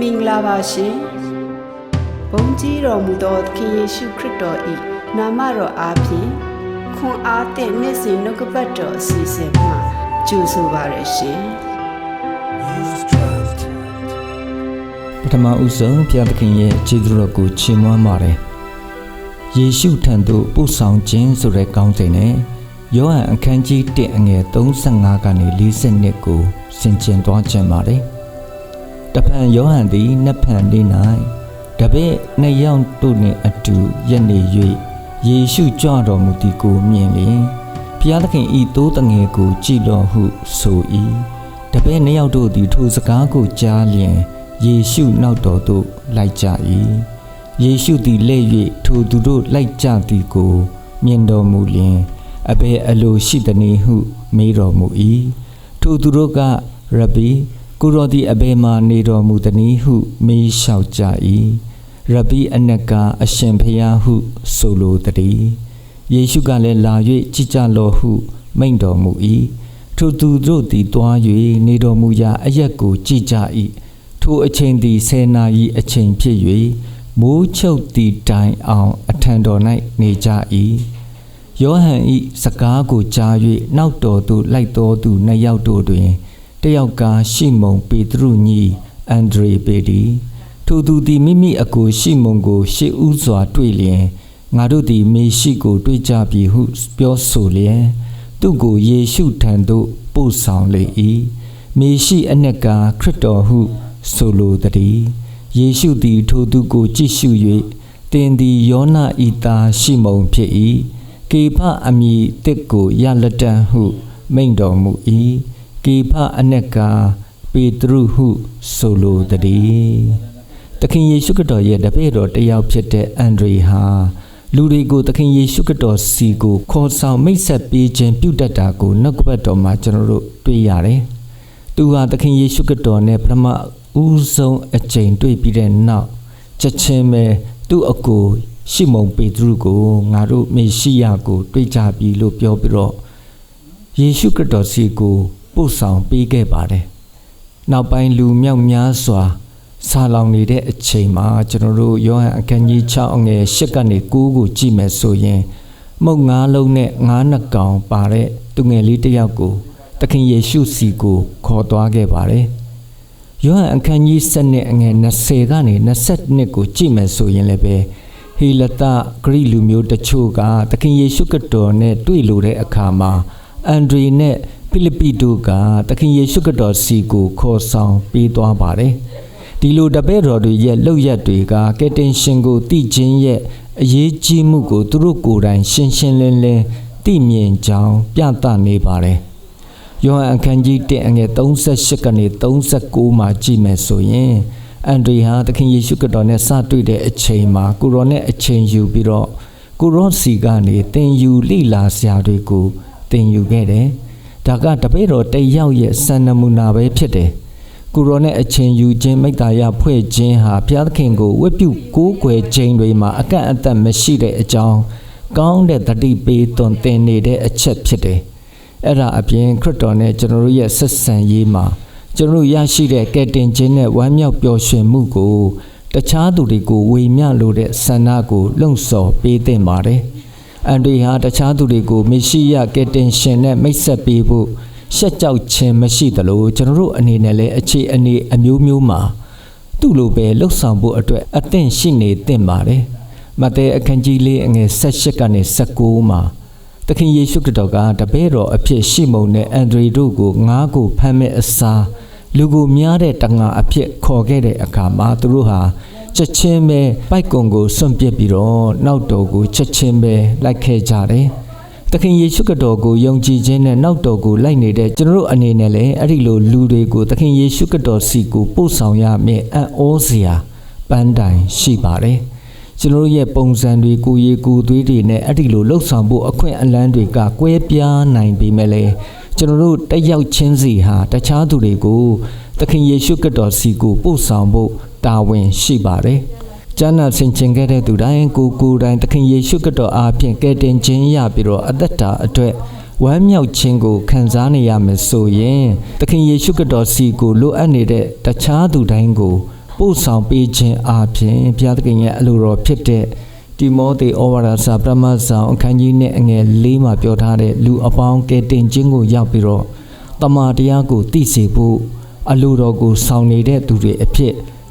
မင်္ဂလာပါရှင်ဘုန်းကြီးတော်မူသောသခင်ယေရှုခရစ်တော်၏နာမတော်အားဖြင့်ခွန်အားသည့်နေ့စဉ်နှုတ်ကပတ်တော်အစီအစဉ်မှာကြိုဆိုပါရရှင်ပထမဦးဆုံးဘုရားသခင်ရဲ့ခြေသူတော်ကိုချီးမွမ်းပါတယ်။ယေရှုထံသို့ပို့ဆောင်ခြင်းဆိုတဲ့ကောင်းစဉ်နဲ့ယောဟန်အခန်းကြီး1အငယ်35ကနေ42ကိုဆင်ခြင်သွားခြင်းပါတယ်။ တဖန်ယောဟန်သည်နှစ်ဖန်နေ၌တပည့်နှစ်ယောက်တို့နှင့်အတူရက်နေ၍ယေရှုကြွတော်မူသည်ကိုမြင်လျင်ဘုရားသခင်ဤသိုးတငယ်ကိုကြည်တော်ဟုဆို၏တပည့်နှစ်ယောက်တို့သည်ထိုစကားကိုကြားလျင်ယေရှုနောက်တော်သို့လိုက်ကြ၏ယေရှုသည်လက်၍ထိုသူတို့လိုက်ကြသည်ကိုမြင်တော်မူလျင်အဘယ်အလိုရှိသနည်းဟု မေးတော်မူ၏ထိုသူတို့ကရဘီ ကိုရောသည်အဘယ်မှနေတော်မူသနည်းဟုမေးလျှောက်ကြ၏ရဘီအနက်ကအရှင်ဖျားဟု ဆိုလိုတည်းယေရှုကလည်းလာ၍ကြည်ကြလော့ဟု မိန့်တော်မူ၏ထိုသူတို့သည်တွား၍နေတော်မူရာအရက်ကိုကြည်ကြ၏ထိုအချိန်သည်ဆယ်နာရီအချိန်ဖြစ်၍မိုးချုပ်သည့်တိုင်အောင် အထံတော်၌နေကြ၏ယောဟန်၏စကားကိုကြား၍နောက်တော်သို့လိုက်တော်သူနှစ်ယောက်တို့တွင် တယောက်ကရှိမုန်ပေတရုညီအန်ဒရေပေဒီထိုသူသည်မိမိအကိုရှိမုန်ကို ရှေ့ဦးစွာတွေ့လျင်ငါတို့သည်မေရှိကိုတွေ့ကြပြီဟုပြောဆိုလျင်သူကိုယေရှုထံသို့ပို့ဆောင်လေ၏မေရှိအနက်ကခရစ်တော်ဟု ဆိုလိုသည်ယေရှုသည်ထိုသူကိုကြည့်ရှု၍တင်သည်ယောနာဤသားရှိမုန်ဖြစ်၏ကေဖအမည်တစ်ကိုရလက်တန်ဟု မိန့်တော်မူ၏ ကေဖအနက်ကပေတရုဟုဆိုလိုသည်တခင်ယေရှုခရစ်တော်ရဲ့တပည့်တော်တစ်ယောက်ဖြစ်တဲ့အန်ဒရီဟာလူတွေကိုသခင်ယေရှုခရစ်တော်စီကိုခေါ်ဆောင်မိတ်ဆက်ပေးခြင်းပြုတတ်တာကိုနှုတ်ကပတ်တော်မှာကျွန်တော်တို့တွေ့ရတယ်။သူဟာသခင်ယေရှုခရစ်တော်နဲ့ပထမဦးဆုံးအကြိမ်တွေ့ပြီးတဲ့နောက်ချက်ချင်းပဲသူ့အကိုရှိမုန်ပေတရုကိုငါတို့မေရှိယကို တွေ့ကြပြီလို့ပြောပြီးတော့ယေရှုခရစ်တော်စီကို ပို့ဆောင်ပေးခဲ့ပါတယ်။နောက်ပိုင်းလူမြောက်များစွာဆာလောင်နေတဲ့အချိန်မှာကျွန်တော်တို့ယောဟန်အခန်းကြီး6အငယ်8ကနေ9ကိုကြည့်မယ်ဆိုရင်မုတ်ငါးလုံးနဲ့ငါးနှစ်ကောင်ပါတဲ့သူငယ်လေးတစ်ယောက်ကိုသခင်ယေရှုစီကိုခေါ်သွားခဲ့ပါတယ်။ယောဟန်အခန်းကြီး7နဲ့အငယ်20ကနေ22ကိုကြည့်မယ်ဆိုရင်လည်းပဲဟေလတဂရိလူမျိုးတချို့ကသခင်ယေရှုခရစ်တော်နဲ့တွေ့လို့တဲ့အခါမှာအန်ဒရီနဲ့ ဖိလိပ္ပိတို့ကသခင်ယေရှုခရစ်တော်စီကိုခေါ်ဆောင်ပေးသွားပါတယ်။ဒီလိုတပည့်တော်တွေရဲ့လှုပ်ရက်တွေကကယ်တင်ရှင်ကိုတည်ခြင်းရဲ့အရေးကြီးမှုကိုသူတို့ကိုယ်တိုင်ရှင်းရှင်းလင်းလင်းသိမြင်ကြောင်းပြသနေပါတယ်။ယောဟန်အခန်းကြီး1အငယ်38ကနေ39မှာကြည့်မယ်ဆိုရင်အန်ဒရီဟာသခင်ယေရှုခရစ်တော်နဲ့စတွေ့တဲ့အချိန်မှာကိုရောနဲ့အချိန်ယူပြီးတော့ကိုရောစီကနေတင်ယူလိလာစရာတွေကိုတင်ယူခဲ့တယ်။ ဒါကတပည့်တော်တယောက်ရဲ့စံနမူနာပဲဖြစ်တယ်။ကိုရောနဲ့အချင်းယူခြင်းမိတ္တာယဖွဲ့ခြင်းဟာဘုရားသခင်ကိုဝတ်ပြုကိုးကွယ်ခြင်းတွေမှာအကန့်အသတ်မရှိတဲ့အကြောင်းကောင်းတဲ့တတိပေးသွန်သင်နေတဲ့အချက်ဖြစ်တယ်။အဲ့ဒါအပြင်ခရစ်တော်နဲ့ကျွန်တော်တို့ရဲ့ဆက်ဆံရေးမှာကျွန်တော်တို့ရရှိတဲ့ကယ်တင်ခြင်းနဲ့ဝမ်းမြောက်ပျော်ရွှင်မှုကိုတခြားသူတွေကိုဝေမျှလိုတဲ့ဆန္ဒကိုလှုံ့ဆော်ပေးသင့်ပါတယ်။ အန်ဒီဟာတခြားသူတွေကိုမေရှိယကယ်တင်ရှင်နဲ့မိတ်ဆက်ပေးဖို့ရှက်ကြောက်ခြင်းမရှိသလိုကျွန်တော်တို့အနေနဲ့လည်းအခြေအနေအမျိုးမျိုးမှာသူ့လိုပဲလှုပ်ဆောင်ဖို့အတွက်အသင့်ရှိနေသင့်ပါတယ်။မဿဲအခန်းကြီးလေးအငယ်16ကနေ19မှာသခင်ယေရှုခရစ်တော်ကတပည့်တော်အဖြစ်ရှိမုန်နဲ့အန်ဒရီတို့ကိုငါးကိုဖမ်းမဲ့အစားလူကိုများတဲ့တငါအဖြစ်ခေါ်ခဲ့တဲ့အခါမှာသူတို့ဟာ ချက်ချင်းပဲပိုက်ကွန်ကိုစွန့်ပစ်ပြီးတော့နောက်တော်ကိုချက်ချင်းပဲလိုက်ခဲ့ကြတယ်။သခင်ယေရှုခရစ်တော်ကိုယုံကြည်ခြင်းနဲ့နောက်တော်ကိုလိုက်နေတဲ့ကျွန်တော်တို့အနေနဲ့လည်းအဲ့ဒီလိုလူတွေကိုသခင်ယေရှုခရစ်တော်စီကိုပို့ဆောင်ရမယ့်အံ့ဩစရာပန်းတိုင်ရှိပါတယ်ကျွန်တော်ရဲ့ပုံစံတွေကိုရေကိုသွေးတွေနဲ့အဲ့ဒီလိုလှုပ်ဆောင်ဖို့အခွင့်အလမ်းတွေကကွဲပြားနိုင်ပေမဲ့လည်းကျွန်တော်တို့တက်ရောက်ချင်းစီဟာတခြားသူတွေကိုသခင်ယေရှုခရစ်တော်စီကိုပို့ဆောင်ဖို့ တာဝန်ရှိပါတယ်။ကျမ်းနာဆင်ခြင်ခဲ့တဲ့သူတိုင်းကိုကိုယ်တိုင်သခင်ယေရှုခရစ်တော်အားဖြင့်ကယ်တင်ခြင်းရပြီးတော့အသက်တာအတွက်ဝမ်းမြောက်ခြင်းကိုခံစားနေရမယ်ဆိုရင်သခင်ယေရှုခရစ်တော်စီကိုလိုအပ်နေတဲ့တခြားသူတိုင်းကိုပို့ဆောင်ပေးခြင်းအပြင်ဘုရားသခင်ရဲ့အလိုတော်ဖြစ်တဲ့တိမောသေဩဝါဒစာပထမဆောင်အခန်းကြီးနဲ့အငယ်၄မှာပြောထားတဲ့လူအပေါင်းကဲတင်ခြင်းကိုရောက်ပြီးတော့တမန်တရားကိုသိစေဖို့အလိုတော်ကိုဆောင်နေတဲ့သူတွေအဖြစ်